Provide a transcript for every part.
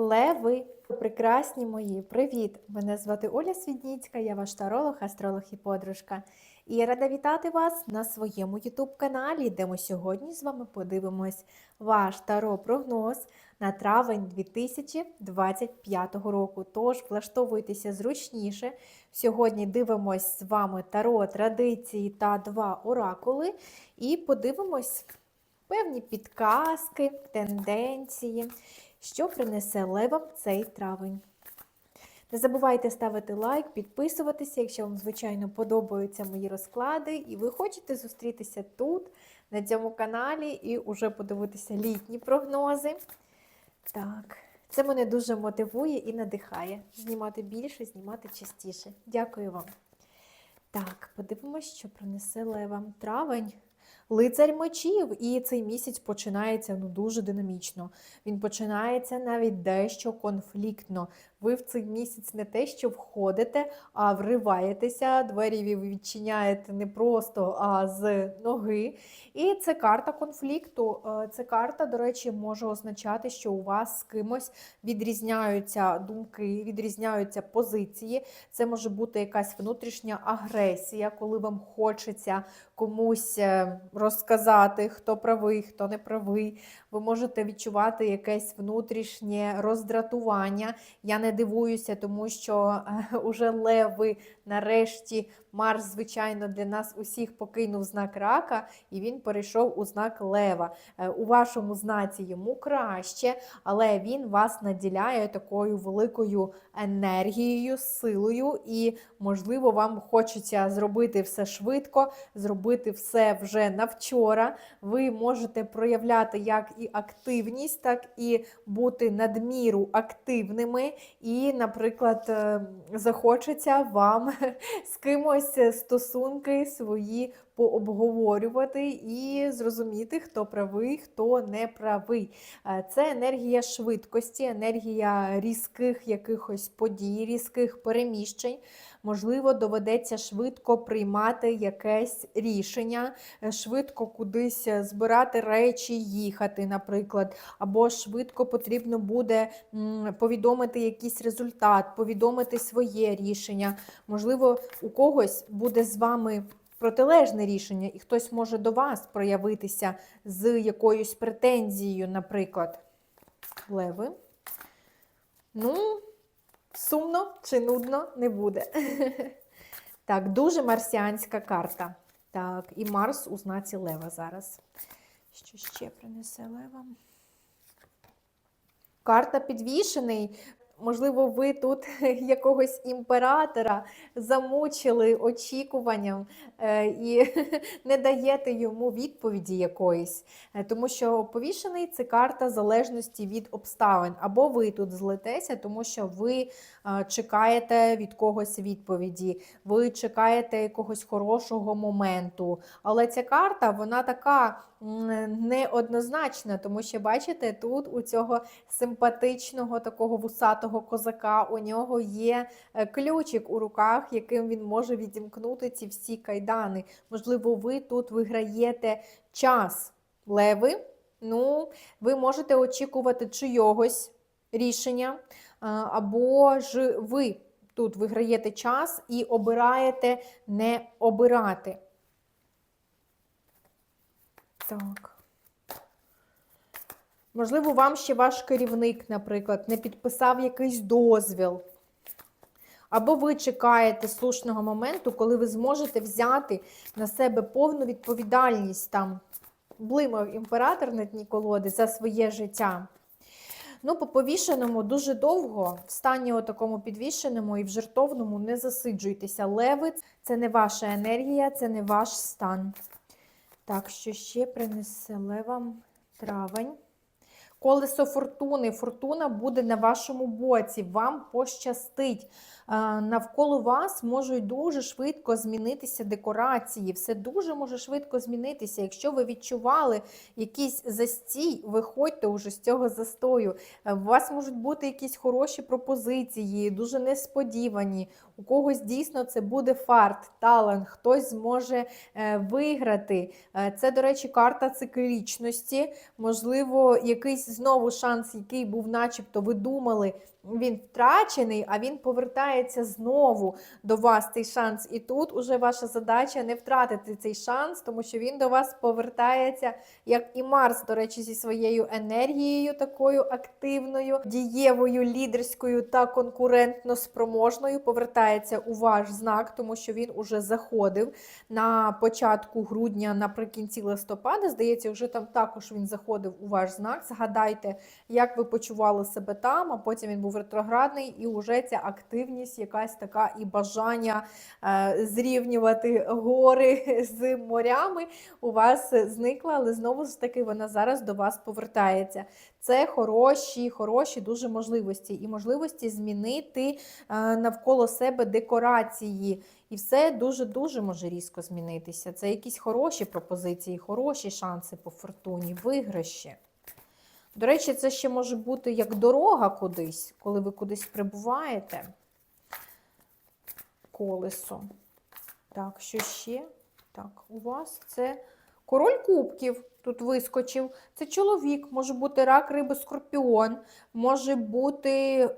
Леви, прекрасні мої, привіт! Мене звати Оля Свідніцька, я ваш таролог, астролог і подружка. І я рада вітати вас на своєму YouTube-каналі, де ми сьогодні з вами подивимось ваш таро-прогноз на травень 2025 року. Тож влаштовуйтеся зручніше. Сьогодні дивимось з вами таро, традиції та два оракули, і подивимось певні підказки, тенденції, що принесе левам цей травень. Не забувайте ставити лайк, підписуватися, якщо вам, звичайно, подобаються мої розклади, і ви хочете зустрітися тут, на цьому каналі, і уже подивитися літні прогнози. Так, це мене дуже мотивує і надихає знімати більше, знімати частіше. Дякую вам. Так, подивимось, що принесе левам травень. Лицарь мечів, і цей місяць починається ну дуже динамічно. Він починається навіть дещо конфліктно. Ви в цей місяць не те, що входите, а вриваєтеся. Двері ви відчиняєте не просто, а з ноги. І це карта конфлікту. Е, Це карта, до речі, може означати, що у вас з кимось відрізняються думки, відрізняються позиції. Це може бути якась внутрішня агресія, коли вам хочеться комусь е, розказати, хто правий, хто не правий. Ви можете відчувати якесь внутрішнє роздратування. Я не дивуюся, тому що е, уже леви нарешті Марс, звичайно, для нас усіх покинув знак рака, і він перейшов у знак лева. Е, У вашому знаці йому краще, але він вас наділяє такою великою енергією, силою, і, можливо, вам хочеться зробити все швидко, зробити все вже на вчора. Ви можете проявляти як і активність, так і бути надміру активними. І, наприклад, е, захочеться вам з кимось стосунки свої пообговорювати і зрозуміти, хто правий, хто не правий. Е, Це енергія швидкості, енергія різких якихось подій, різких переміщень. Можливо, доведеться швидко приймати якесь рішення, е, швидко кудись збирати речі, їхати, наприклад, або швидко потрібно буде повідомити якийсь результат, повідомити своє рішення. Можливо, у когось буде з вами протилежне рішення, і хтось може до вас проявитися з якоюсь претензією, наприклад. Леви. Ну, сумно чи нудно не буде. Так, дуже марсіанська карта. Так, і Марс у знаці Лева зараз. Що ще принесе Лева? Карта підвішений. Можливо, ви тут якогось імператора замучили очікуванням е, і не даєте йому відповіді якоїсь. Е, Тому що повішений це карта залежності від обставин. Або ви тут злетеся, тому що ви е, чекаєте від когось відповіді, ви чекаєте якогось хорошого моменту. Але ця карта, вона така неоднозначна, тому що, бачите, тут у цього симпатичного такого вусатого козака, у нього є е, ключик у руках, яким він може відімкнути ці всі кайдани. Можливо, ви тут виграєте час. Леви, ну, ви можете очікувати чийогось рішення, або ж ви тут виграєте час і обираєте не обирати. Так. Можливо, вам ще ваш керівник, наприклад, не підписав якийсь дозвіл. Або ви чекаєте слушного моменту, коли ви зможете взяти на себе повну відповідальність там, блимав імператор на дні колоди за своє життя. Ну, по повішеному дуже довго, в стані такому підвішеному і в жертовному не засиджуйтеся. Леви це не ваша енергія, це не ваш стан. Так, що ще принесе левам травень. Колесо фортуни. Фортуна буде на вашому боці, вам пощастить. Е, Навколо вас можуть дуже швидко змінитися декорації. Все дуже може швидко змінитися. Якщо ви відчували якийсь застій, виходьте уже з цього застою. Е, У вас можуть бути якісь хороші пропозиції, дуже несподівані. У когось дійсно це буде фарт, талант, хтось зможе е, виграти. Е, Це, до речі, карта циклічності. Можливо, якийсь знову шанс, який був, начебто, ви думали, він втрачений, а він повертається знову до вас цей шанс. І тут уже ваша задача не втратити цей шанс, тому що він до вас повертається, як і Марс, до речі, зі своєю енергією, такою активною, дієвою, лідерською та конкурентно спроможною. Повертається у ваш знак, тому що він уже заходив на початку грудня, наприкінці листопада. Здається, вже там також він заходив у ваш знак. Згадайте, як ви почували себе там, а потім він був ретроградний, і вже ця активність, якась така і бажання е, зрівнювати гори з морями у вас зникла, але знову ж таки вона зараз до вас повертається. Це хороші, хороші дуже можливості, і можливості змінити е, навколо себе декорації. І все дуже-дуже може різко змінитися. Це якісь хороші пропозиції, хороші шанси по фортуні, виграші. До речі, це ще може бути як дорога кудись, коли ви кудись прибуваєте. Колесо. Так, що ще? Так, у вас це король кубків. Тут вискочив. Це чоловік, може бути рак, риби, скорпіон, може бути е,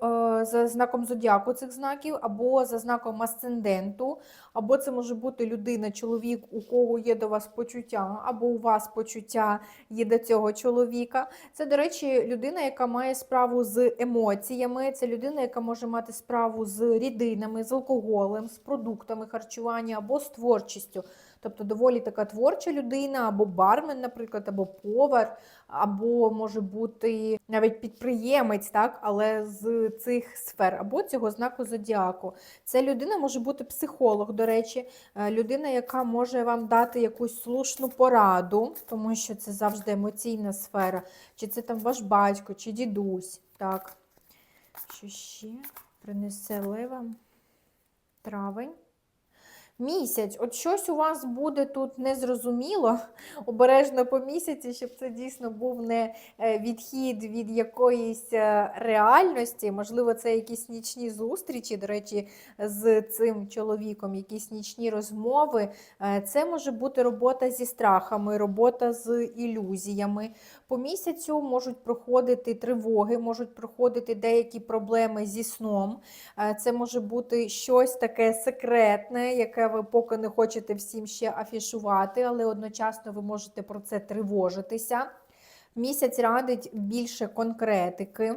за знаком зодіаку цих знаків, або за знаком асценденту, або це може бути людина, чоловік, у кого є до вас почуття, або у вас почуття є до цього чоловіка. Це, до речі, людина, яка має справу з емоціями, це людина, яка може мати справу з рідинами, з алкоголем, з продуктами харчування або з творчістю. Тобто доволі така творча людина, або бармен, наприклад, або повар, або може бути навіть підприємець, так, але з цих сфер, або цього знаку зодіаку. Це людина може бути психолог, до речі, е, людина, яка може вам дати якусь слушну пораду, тому що це завжди емоційна сфера, чи це там ваш батько, чи дідусь. Так. Що ще принесе лева? Травень. Місяць, от щось у вас буде тут незрозуміло, обережно по місяці, щоб це дійсно був не е, відхід від якоїсь е, реальності. Можливо, це якісь нічні зустрічі, до речі, з цим чоловіком, якісь нічні розмови. Е, Це може бути робота зі страхами, робота з ілюзіями. По місяцю можуть проходити тривоги, можуть проходити деякі проблеми зі сном. Це може бути щось таке секретне, яке ви поки не хочете всім ще афішувати, але одночасно ви можете про це тривожитися. Місяць радить більше конкретики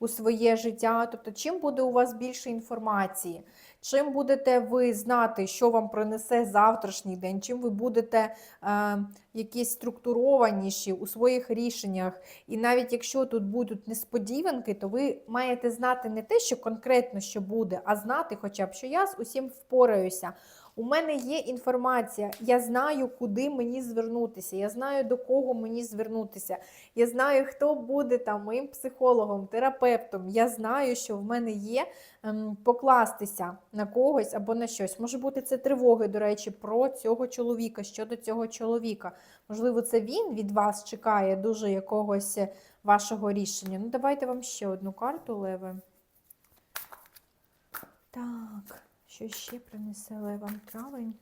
у своє життя. Тобто, чим буде у вас більше інформації, чим будете ви знати, що вам принесе завтрашній день, чим ви будете е, якісь структурованіші у своїх рішеннях. І навіть якщо тут будуть несподіванки, то ви маєте знати не те, що конкретно що буде, а знати, хоча б що я з усім впораюся. У мене є інформація, я знаю, куди мені звернутися, я знаю, до кого мені звернутися. Я знаю, хто буде там моїм психологом, терапевтом. Я знаю, що в мене є ем, покластися на когось або на щось. Може бути, це тривоги, до речі, про цього чоловіка, щодо цього чоловіка. Можливо, це він від вас чекає дуже якогось вашого рішення. Ну, давайте вам ще одну карту, Леви. Так. Що ще принесе левам травень?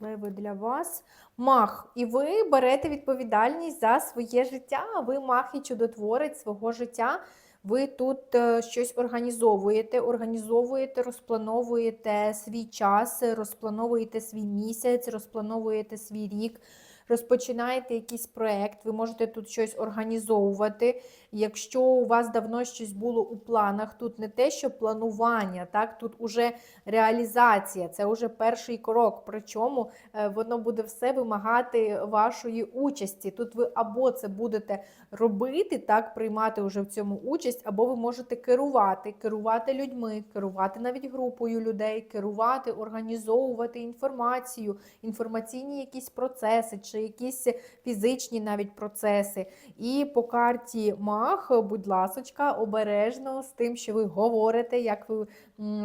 Леви для вас. Мах. І ви берете відповідальність за своє життя. Ви мах і чудотворець свого життя. Ви тут е, щось організовуєте, організовуєте, розплановуєте свій час, розплановуєте свій місяць, розплановуєте свій рік. Розпочинаєте якийсь проєкт, ви можете тут щось організовувати. Якщо у вас давно щось було у планах, тут не те, що планування, так, тут уже реалізація, це вже перший крок. Причому е, воно буде все вимагати вашої участі. Тут ви або це будете робити, так, приймати вже в цьому участь, або ви можете керувати, керувати людьми, керувати навіть групою людей, керувати, організовувати інформацію, інформаційні якісь процеси, чи якісь фізичні навіть процеси. І по карті Мах, будь ласочка, обережно з тим, що ви говорите, як ви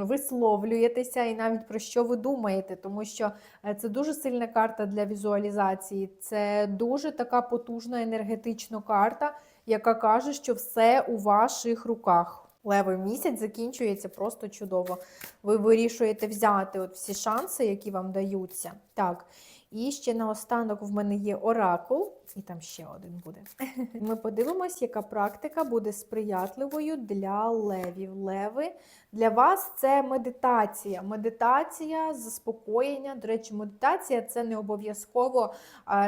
висловлюєтеся, і навіть про що ви думаєте, тому що е, це дуже сильна карта для візуалізації. Це дуже така потужна енергетична карта, яка каже, що все у ваших руках. Левий місяць закінчується просто чудово. Ви вирішуєте взяти от всі шанси, які вам даються. Так. І ще наостанок в мене є оракул. І там ще один буде. Ми подивимось, яка практика буде сприятливою для левів. Леви для вас це медитація. Медитація, заспокоєння. До речі, медитація це не обов'язково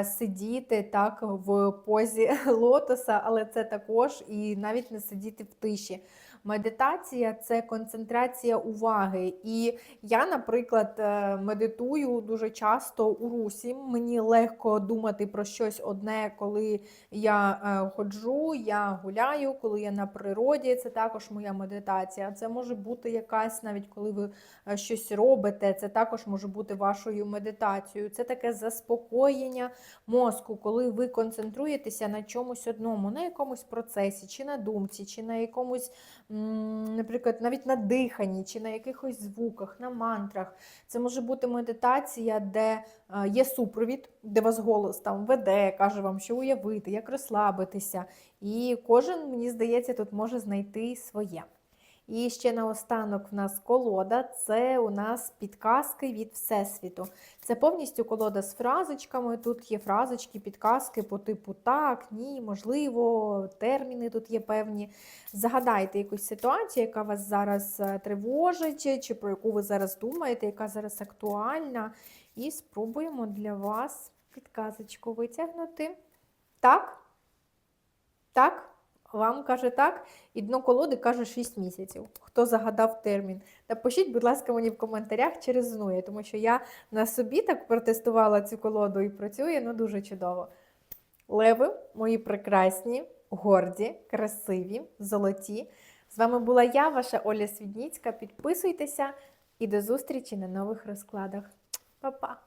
сидіти так в позі лотоса, але це також і навіть не сидіти в тиші. Медитація це концентрація уваги. І я, наприклад, е, медитую дуже часто у русі. Мені легко думати про щось одне, коли я е, ходжу, я гуляю, коли я на природі. Це також моя медитація. Це може бути якась, навіть коли ви е, щось робите, це також може бути вашою медитацією. Це таке заспокоєння мозку, коли ви концентруєтеся на чомусь одному, на якомусь процесі, чи на думці, чи на якомусь, наприклад, навіть на диханні, чи на якихось звуках, на мантрах. Це може бути медитація, де е, є супровід, де вас голос там веде, каже вам, що уявити, як розслабитися. І кожен, мені здається, тут може знайти своє. І ще наостанок в нас колода це у нас підказки від Всесвіту. Це повністю колода з фразочками. Тут є фразочки, підказки по типу так, ні, можливо, терміни тут є певні. Загадайте якусь ситуацію, яка вас зараз е, тривожить, чи про яку ви зараз думаєте, яка зараз актуальна. І спробуємо для вас підказочку витягнути. Так? Так? Вам каже так, і дно колоди каже 6 місяців. Хто загадав термін? Напишіть, будь ласка, мені в коментарях, чи резонує, тому що я на собі так протестувала цю колоду і працює ну дуже чудово. Леви, мої прекрасні, горді, красиві, золоті. З вами була я, ваша Оля Свідніцька. Підписуйтеся і до зустрічі на нових розкладах. Па-па!